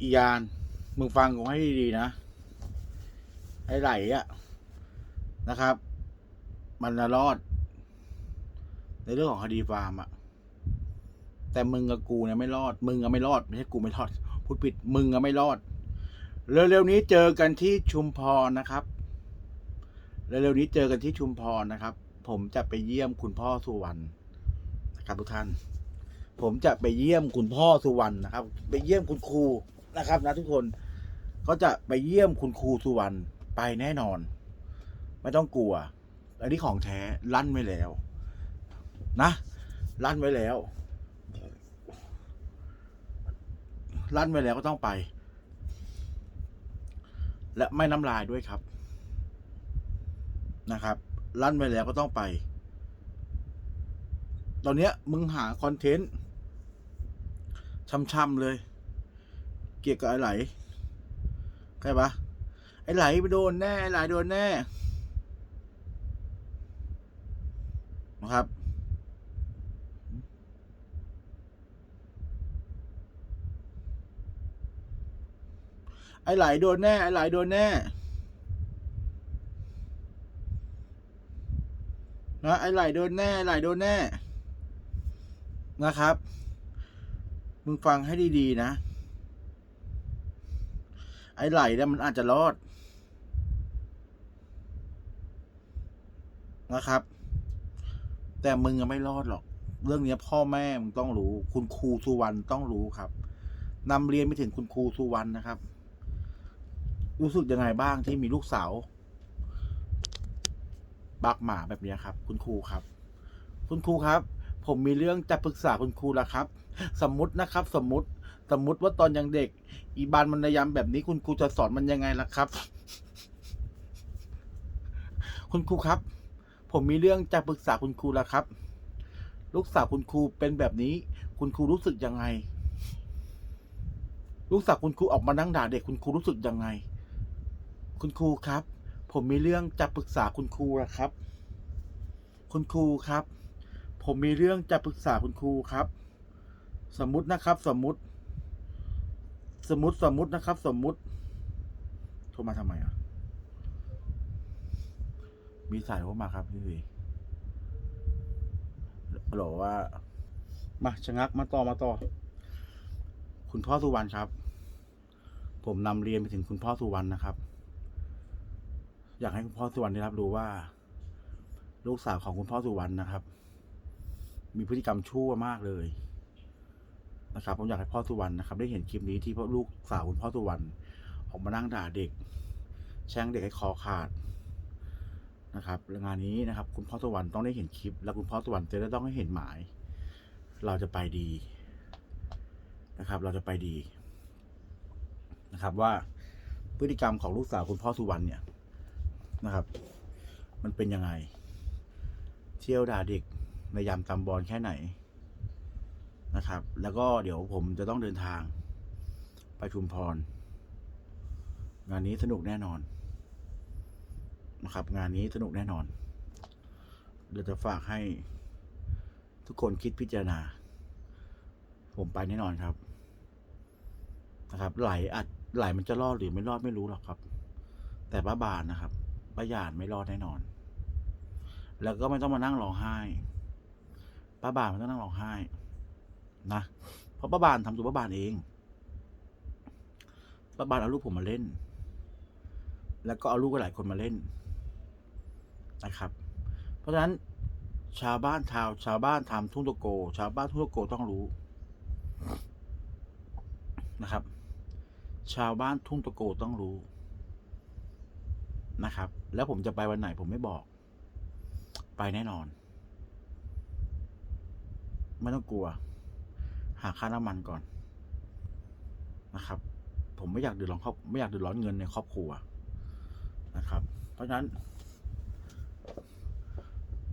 อียาน มึงฟังกูให้ดีๆนะ ไอ้ไหลอะนะครับ มันจะรอด ในเรื่องของคดีฟาร์มอะแต่มึงกับกูเนี่ยไม่รอด มึงก็ไม่รอด ไม่ใช่กูไม่รอด พูดผิด มึงก็ไม่รอด เร็วๆนี้เจอกันที่ชุมพรนะครับ เร็วๆนี้เจอกันที่ชุมพรนะครับ ผมจะไปเยี่ยมคุณพ่อสุวรรณนะครับทุกท่าน ผมจะไปเยี่ยมคุณพ่อสุวรรณนะครับ ไปเยี่ยมคุณครู นะครับนะทุกคนก็จะไปเยี่ยมคุณครูสุวรรณไปแน่นอน ไม่ต้องกลัว อันนี้ของแท้ลั่นไว้แล้ว นะลั่นไว้แล้วลั่นไว้แล้วก็ต้องไป และไม่น้ำลายด้วยครับนะครับลั่นไว้แล้วก็ต้องไป ตอนเนี้ยมึงหาคอนเทนต์ช่ำๆเลย กี่ยวกับไอ้ไหลใช่ปะไอ้ไหลไปโดนแน่ไอ้ไหลโดนแน่นะครับไอ้ไหลโดนแน่ไอ้ไหลโดนแน่นะไอ้ไหลโดนแน่ไอ้ไหลโดนแน่นะครับ มึงฟังให้ดี ๆ นะ ไอ้ไหลเนี่ยมันอาจจะรอดนะครับ แต่มึงอะไม่รอดหรอก เรื่องนี้พ่อแม่มึงต้องรู้ คุณครูสุวรรณต้องรู้ครับนำเรียนไปถึงคุณครูสุวรรณนะครับ รู้สึกยังไงบ้างที่มีลูกสาวบักหมาแบบนี้ครับ คุณครูครับ คุณครูครับ ผมมีเรื่องจะปรึกษาคุณครูแล้วครับ สมมตินะครับ สมมติ สมมติว่าตอนยังเด็ก อีบานมันระยำแบบนี้คุณครูจะสอนมันยังไงล่ะครับ คุณครูครับ ผมมีเรื่องจะปรึกษาคุณครูแล้วครับ ลูกสาวคุณครูเป็นแบบนี้ คุณครูรู้สึกยังไง ลูกสาวคุณครูออกมานั่งด่าเด็กคุณครูรู้สึกยังไง คุณครูครับ ผมมีเรื่องจะปรึกษาคุณครูนะครับ คุณครูครับ ผมมีเรื่องจะปรึกษาคุณครูครับ สมมุตินะครับ สมมุติ สมมติสมมตินะครับ สมมุติโทรมาทำไมอะ มีสายโทรมาครับพี่วีฮัลโหลว่า มาชะงักมาต่อมาต่อ คุณพ่อสุวรรณครับ ผมนำเรียนไปถึงคุณพ่อสุวรรณนะครับ อยากให้คุณพ่อสุวรรณได้รับรู้ว่า ลูกสาวของคุณพ่อสุวรรณนะครับ มีพฤติกรรมชั่วมากเลย นะครับผมอยากให้พ่อสุวรรณนะครับได้เห็นคลิปนี้ที่พ่อลูกสาวคุณพ่อสุวรรณออกมานั่งด่าเด็ก แช่งเด็กให้คอขาดนะครับงานนี้นะครับ คุณพ่อสุวรรณต้องได้เห็นคลิป แล้วคุณพ่อสุวรรณจะได้ต้องให้เห็นหมาย เราจะไปดีนะครับ เราจะไปดีนะครับ ว่าพฤติกรรมของลูกสาวคุณพ่อสุวรรณเนี่ยนะครับ มันเป็นยังไง เที่ยวด่าเด็กในยามตำบอลแค่ไหน นะครับ แล้วก็เดี๋ยวผมจะต้องเดินทาง ไปชุมพร งานนี้สนุกแน่นอนนะครับ งานนี้สนุกแน่นอน เดี๋ยวจะฝากให้ทุกคนคิดพิจารณา ผมไปแน่นอนครับ นะครับ ไหลอาจไหลมันจะรอดหรือไม่รอดไม่รู้หรอกครับ แต่ป้าบานนะครับป้าหยาดไม่รอดแน่นอน แล้วก็ไม่ต้องมานั่งร้องไห้ป้าบานไม่ต้องนั่งร้องไห้ นะ เพราะป้าบานทำตัวป้าบานเองป้าบานเอาลูกผมมาเล่น แล้วก็เอาลูกหลายคนมาเล่นนะครับ เพราะฉะนั้นชาวบ้านชาวชาวบ้านทำทุ่งตะโก ชาวบ้านทุ่งตะโกต้องรู้นะครับ ชาวบ้านทุ่งตะโกต้องรู้นะครับ แล้วผมจะไปวันไหนผมไม่บอก ไปแน่นอน ไม่ต้องกลัว หาค่าน้ำมันก่อนนะครับ ผมไม่อยากเดือดร้อนครอบไม่อยากเดือดร้อนเงินในครอบครัวนะครับ เพราะฉะนั้น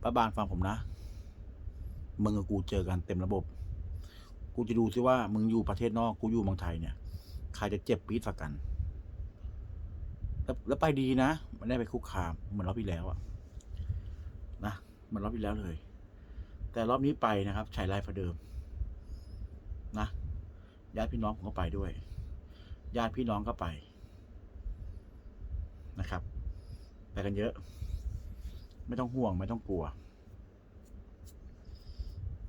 ป้าบานฟังผมนะมึงกับกูเจอกันเต็มระบบ กูจะดูซิว่ามึงอยู่ประเทศนอกกูอยู่เมืองไทยเนี่ยใครจะเจ็บปี๊ดสักกัน แล้วแล้วไปดีนะไม่ได้ไปคุกคามเหมือนรอบที่แล้วอะนะเหมือนรอบที่แล้วเลย แต่รอบนี้ไปนะครับชายไลฟ์เดิม นะญาติพี่น้องผมก็ไปด้วย ญาติพี่น้องก็ไปนะครับ ไปกันเยอะ ไม่ต้องห่วงไม่ต้องกลัว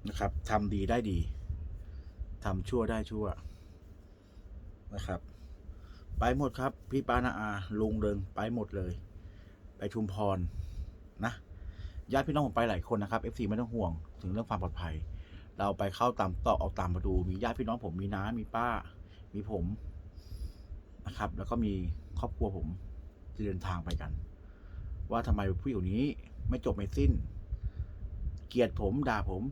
นะครับทำดีได้ดีทำชั่วได้ชั่วนะครับ ไปหมดครับ พี่ปานาอาลุงเริงไปหมดเลย ไปชุมพรนะญาติพี่น้องผมไปหลายคนนะครับ FC ไม่ต้องห่วงถึงเรื่องความปลอดภัย เราไปเข้าตามตอกออกตามมาดูมีญาติพี่น้องผมมีน้ามีป้า มีผมนะครับ แล้วก็มีครอบครัวผมเดินทางไปกัน ว่าทำไมผู้หญิงนนี้ไม่จบไม่สิ้น เกลียดผมด่าผม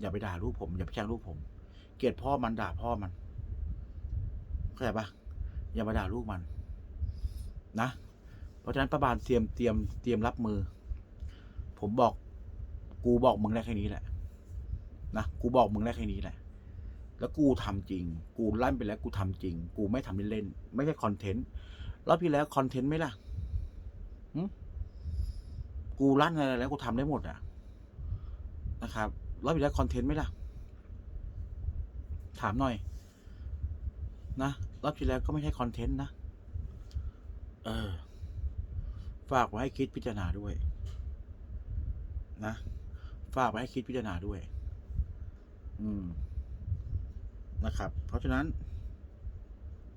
อย่าไปด่าลูกผม อย่าไปแช่งลูกผม เกลียดพ่อมันด่าพ่อมันเข้าใจปะอย่ามาด่าลูกมัน นะ เพราะฉะนั้นประบาลเตรียมเตรียมเตรียมรับมือ ผมบอกกูบอกมึงได้แค่นี้แหละ นะกูบอกมึงได้แค่นี้แหละแล้วกูทำจริง กูลั่นไปแล้วกูทำจริง กูไม่ทำเล่นๆไม่ใช่คอนเทนต์รอบที่แล้วคอนเทนต์ไหมล่ะกูลั่นอะไรแล้วกูทำได้หมดอะนะครับรอบที่แล้วคอนเทนต์ไหมล่ะ ถามหน่อย นะรอบที่แล้วก็ไม่ใช่คอนเทนต์นะเออ ฝากไว้ให้คิดพิจารณาด้วย นะ ฝากไว้ให้คิดพิจารณาด้วย อืม นะครับ เพราะฉะนั้น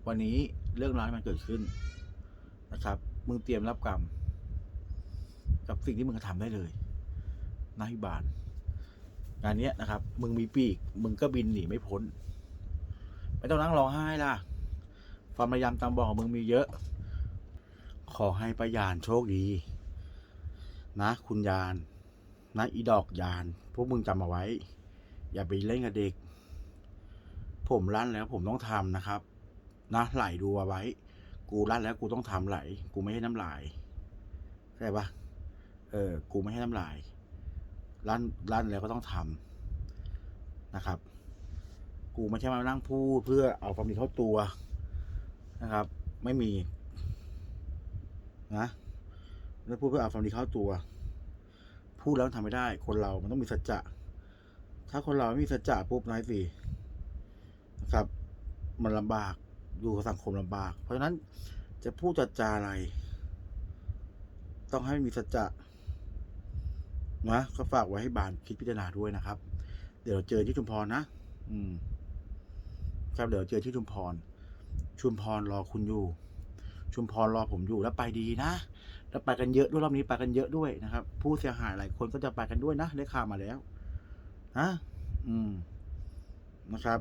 วันนี้เรื่องร้ายมันเกิดขึ้น นะครับ มึงเตรียมรับกรรม กับสิ่งที่มึงกระทำได้เลยนาฮิบาลงานเนี้ยนะครับ มึงมีปีก มึงก็บินหนีไม่พ้น ไม่ต้องนั่งร้องไห้ล่ะ ความพยายามตามบอกของมึงมีเยอะ ขอให้ประยานโชคดี นะ คุณยาน นะ อีดอกยาน พวกมึงจำเอาไว้ อย่าไปเล่นกับเด็ก ผมลั่นแล้วผมต้องทำนะครับ นะไหลดูเอาไว้ กูลั่นแล้วกูต้องทำไหล กูไม่ให้น้ำลายเข้าใจปะเออ กูไม่ให้น้ำลายลั่นลั่นแล้วก็ต้องทำนะครับ กูไม่ใช่มานั่งพูดเพื่อเอาความดีเข้าตัวนะครับ ไม่มี นะไม่พูดเพื่อเอาความดีเข้าตัว พูดแล้วทำไม่ได้ คนเรามันต้องมีสัจจะ ถ้าคนเราไม่มีสัจจะปุ๊บนายสินะครับ มันลำบากอยู่กับสังคมลำบาก เพราะฉะนั้นจะพูดจัดจาอะไร ต้องให้มีสัจจะนะก็ฝากไว้ให้บานคิดพิจารณาด้วยนะครับ เดี๋ยวเจอที่ชุมพรนะ อืม ครับเดี๋ยวเจอที่ชุมพร ชุมพรรอคุณอยู่ ชุมพรรอผมอยู่แล้วไปดีนะแล้วไปกันเยอะด้วยรอบนี้ไปกันเยอะด้วยนะครับ ผู้เสียหายหลายคนก็จะไปกันด้วยนะได้ข่าวมาแล้ว นะอืมนะครับ